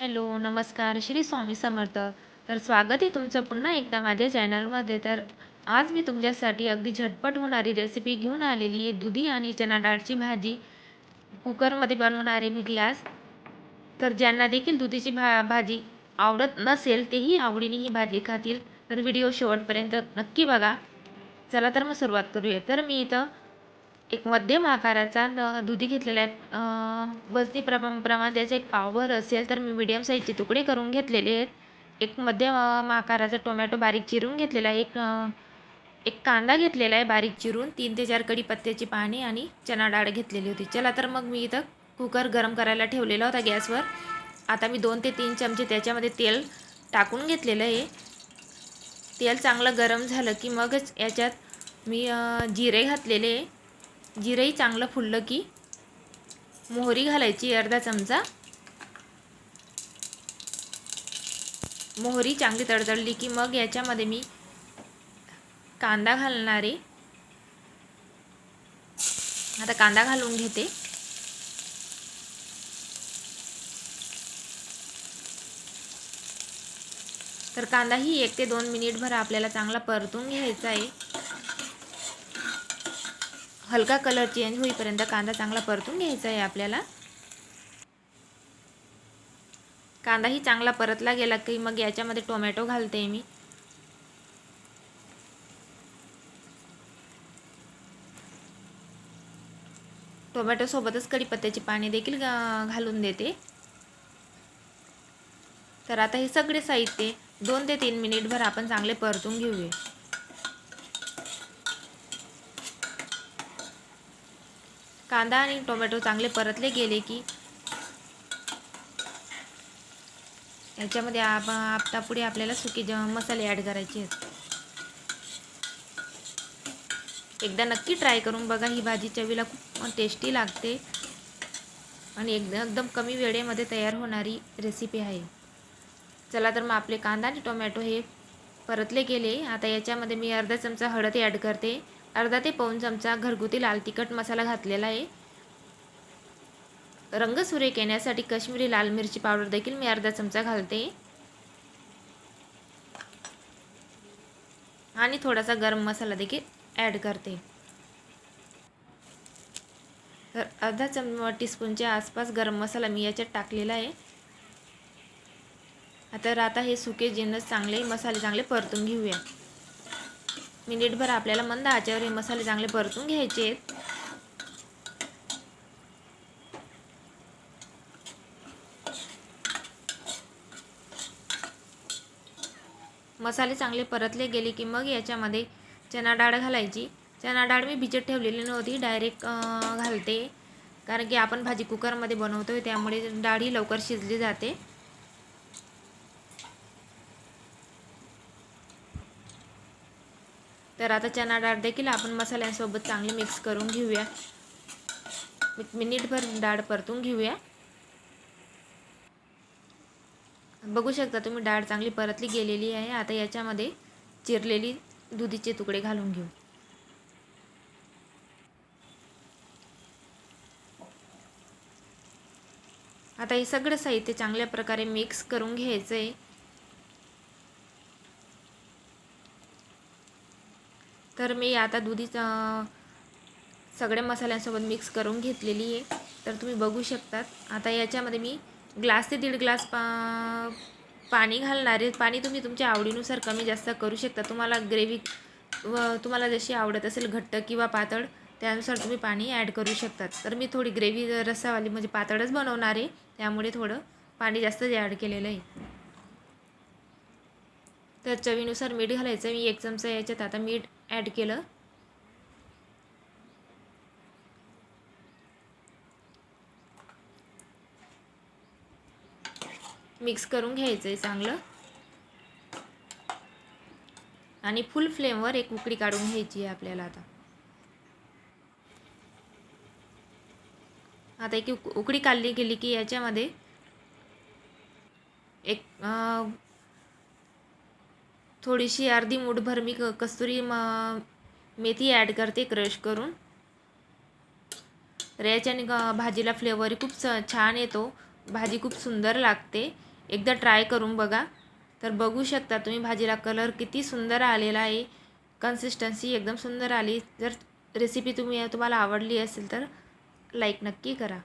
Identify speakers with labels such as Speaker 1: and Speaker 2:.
Speaker 1: Hello नमस्कार. श्री स्वामी समर्थ. तर स्वागत आहे तुमचं पुन्हा एकदा माझ्या चॅनलमध्ये. तर आज मी तुमच्यासाठी अगदी झटपट होणारी रेसिपी घेऊन आलेली आहे. दुधी आणि चना डाळची भाजी. कुकरमध्ये बनवणार आहे मी ग्लास तर ज्यांना देखील दुधीची भा भाजी आवडत नसेल तेही आवडीने ही भाजी खातील. तर व्हिडिओ शेवटपर्यंत नक्की बघा. चला तर मग सुरुवात करूया. तर मी इथं एक मध्यम आकाराचा न दुधी घेतलेला आहे. वजनी प्रमा प्रमाण त्याचं एक पावभर असेल तर मी मिडियम साईजचे तुकडे करून घेतलेले आहेत. एक मध्यम आकाराचा टोमॅटो बारीक चिरून घेतलेला आहे. एक एक कांदा घेतलेला आहे बारीक चिरून. तीन ते चार कढीपत्त्याची पाने आणि चना डाळ घेतलेली होती. चला तर मग मी इथं कुकर गरम करायला ठेवलेला होता गॅसवर. आता मी दोन ते तीन चमचे त्याच्यामध्ये तेल टाकून घेतलेलं आहे. तेल चांगलं गरम झालं की मगच याच्यात मी जिरे घातलेले आहे. जिरंही चांगलं फुललं की मोहरी घालायची अर्धा चमचा. मोहरी चांगली तडतडली की मग याच्यामध्ये मी कांदा घालणार आहे. आता कांदा घालून घेते. तर कांदाही एक ते दोन मिनिटभर आपल्याला चांगला परतून घ्यायचा आहे. हलका कलर चेंज होईपर्यंत कांदा चांगला परतून घ्यायचा आहे आपल्याला. कांदाही चांगला परतला गेला की मग याच्यामध्ये टोमॅटो घालते मी. टोमॅटोसोबतच कढीपत्त्याची पाणी देखील घालून देते. तर आता हे सगळे साहित्य दोन ते तीन मिनिटभर आपण चांगले परतून घेऊया. कांदा आणि टोमॅटो चांगले परतले गेले की याच्यामध्ये आप आपतापुढे आपल्याला सुके ज मसाले ॲड करायचे आहेत. एकदा नक्की ट्राय करून बघा ही भाजी चवीला खूप टेस्टी लागते आणि एकदम एकदम कमी वेळेमध्ये तयार होणारी रेसिपी आहे. चला तर मग आपले कांदा आणि टोमॅटो हे परतले गेले. आता याच्यामध्ये मी अर्धा चमचा हळद ॲड करते. अर्धा ते पाऊन चमचा घरगुती लाल तिखट मसाला घातलेला आहे. रंग सुरेख येण्यासाठी कश्मीरी लाल मिरची पावडर देखील मी अर्धा चमचा घालते. आणि थोडासा गरम मसाला देखील ॲड करते. तर अर्धा चम टीस्पूनच्या आसपास गरम मसाला मी याच्यात टाकलेला आहे. आता आता हे सुके जिन्नस चांगले मसाले चांगले परतून घेऊया. मिनिटभर आपल्याला मंद आचेवर हे मसाले चांगले परतून घ्यायचे आहेत. मसाले चांगले परतले गेले की मग याच्यामध्ये चना डाळ घालायची. चना डाळ मी भिजत ठेवलेली नव्हती डायरेक्ट घालते. कारण की आपण भाजी कुकरमध्ये बनवतो आहे त्यामुळे ही लवकर शिजली जाते. तर आता चना डाळ देखील आपण मसाल्यांसोबत चांगली मिक्स करून घेऊया. मिनिटभर डाळ परतून घेऊया. बघू शकता तुम्ही डाळ चांगली परतली गेलेली आहे. आता याच्यामध्ये चिरलेली दुधीचे तुकडे घालून घेऊ. आता हे सगळं साहित्य चांगल्या प्रकारे मिक्स करून घ्यायचं आहे तर मी आता दुधी सगळ्या मसाल्यांसोबत मिक्स करून घेतलेली आहे. तर तुम्ही बघू शकतात. आता याच्यामध्ये मी ग्लास ते दीड ग्लास पा पाणी घालणार आहे. पाणी तुम्ही तुमच्या आवडीनुसार कमी जास्त करू शकता. तुम्हाला ग्रेव्ही व तुम्हाला जशी आवडत असेल घट्ट किंवा पातळ त्यानुसार तुम्ही पाणी ॲड करू शकतात. तर मी थोडी ग्रेव्ही रस्सावाली म्हणजे पातळच बनवणार आहे. त्यामुळे थोडं पाणी जास्त ॲड केलेलं आहे. तर चवीनुसार मीठ घालायचं. मी एक चमचा याच्यात आता मीठ ॲड केलं. मिक्स करून घ्यायचं आहे चांगलं. आणि फुल फ्लेमवर एक उकडी काढून घ्यायची आहे आपल्याला आता. आता एक उकडी काढली गेली की याच्यामध्ये एक थोडीशी अर्धी मूठभर मी क कस्तुरी म मेथी ॲड करते क्रश करून. तर याच्याने भाजीला फ्लेवर खूप स छान येतो. भाजी खूप सुंदर लागते. एकदा ट्राय करून बघा. तर बघू शकता तुम्ही भाजीला कलर किती सुंदर आलेला आहे. कन्सिस्टन्सी एकदम सुंदर आली. जर रेसिपी तुम्ही तुम्हाला आवडली असेल तर लाईक नक्की करा.